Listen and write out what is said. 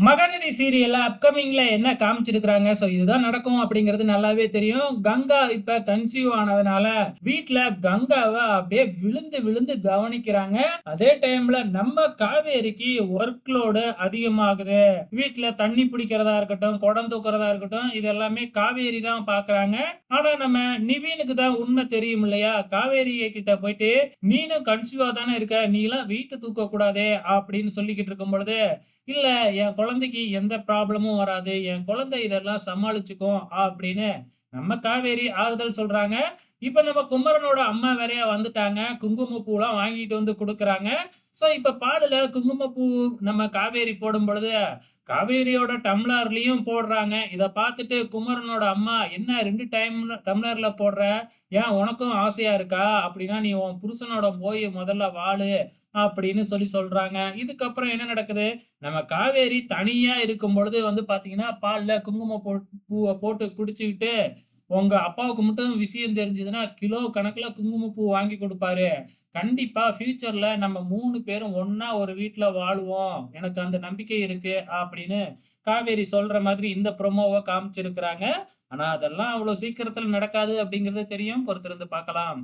மகநதி சீரியல்ல அப்கமிங்ல என்ன காமிச்சிருக்கிறாங்க. ஸோ இதுதான் நடக்கும் அப்படிங்கிறது நல்லாவே தெரியும். கங்கா இப்ப கன்சீவ் ஆனதுனால வீட்டுல கங்காவ அப்படியே விழுந்து விழுந்து கவனிக்கிறாங்க. அதே டைம்ல நம்ம காவேரிக்கு ஒர்க் லோடு அதிகமாகுது. வீட்டுல தண்ணி பிடிக்கிறதா இருக்கட்டும், குடம் தூக்குறதா இருக்கட்டும், இது எல்லாமே காவேரி தான் பாக்குறாங்க ஆனா நம்ம நிவீனுக்கு தான் உண்மை தெரியும் இல்லையா? காவேரி கிட்ட போயிட்டு, "நீனும் கன்சீவா தானே இருக்க. நீலாம் தூக்க கூடாதே அப்படின்னு சொல்லிக்கிட்டு இருக்கும் பொழுது, "இல்ல என் குழந்தைக்கு எந்த ப்ராப்ளமும் வராது. என் குழந்தை இதெல்லாம் சமாளிச்சுக்கும்" அப்படின்னு நம்ம காவேரி ஆறுதல் சொல்றாங்க. இப்ப நம்ம குமரனோட அம்மா வேறையா வந்துட்டாங்க. குங்குமப்பூலாம் வாங்கிட்டு வந்து கொடுக்குறாங்க ஸோ இப்ப குங்கும குங்குமப்பூ நம்ம காவேரி போடும் பொழுது காவேரியோட டம்ளர்லயும் போடுறாங்க. இதை பார்த்துட்டு குமரனோட அம்மா, "என்ன ரெண்டு டைம் டம்ளர்ல போடுற? ஏன் உனக்கும் ஆசையா இருக்கா? அப்படின்னா நீ உன் புருஷனோட போய் முதல்ல வாழு" அப்படின்னு சொல்லி சொல்றாங்க. இதுக்கப்புறம் என்ன நடக்குது? நம்ம காவேரி தனியா இருக்கும் பொழுது வந்து பாத்தீங்கன்னா பால்ல குங்கும போ பூவை போட்டு குடிச்சுக்கிட்டு, உங்க அப்பாவுக்கு மட்டும் விஷயம் தெரிஞ்சதுன்னா, கிலோ கணக்குல குங்குமப்பூ வாங்கி கொடுப்பாரு கண்டிப்பா ஃபியூச்சர்ல நம்ம மூணு பேரும் ஒன்னா ஒரு வீட்டுல வாழுவோம். எனக்கு அந்த நம்பிக்கை இருக்கு அப்படின்னு காவேரி சொல்ற மாதிரி இந்த ப்ரொமோவை காமிச்சிருக்கிறாங்க. ஆனா அதெல்லாம் அவ்வளோ சீக்கிரத்துல நடக்காது அப்படிங்கிறது தெரியும். பொறுத்திருந்து பார்க்கலாம்.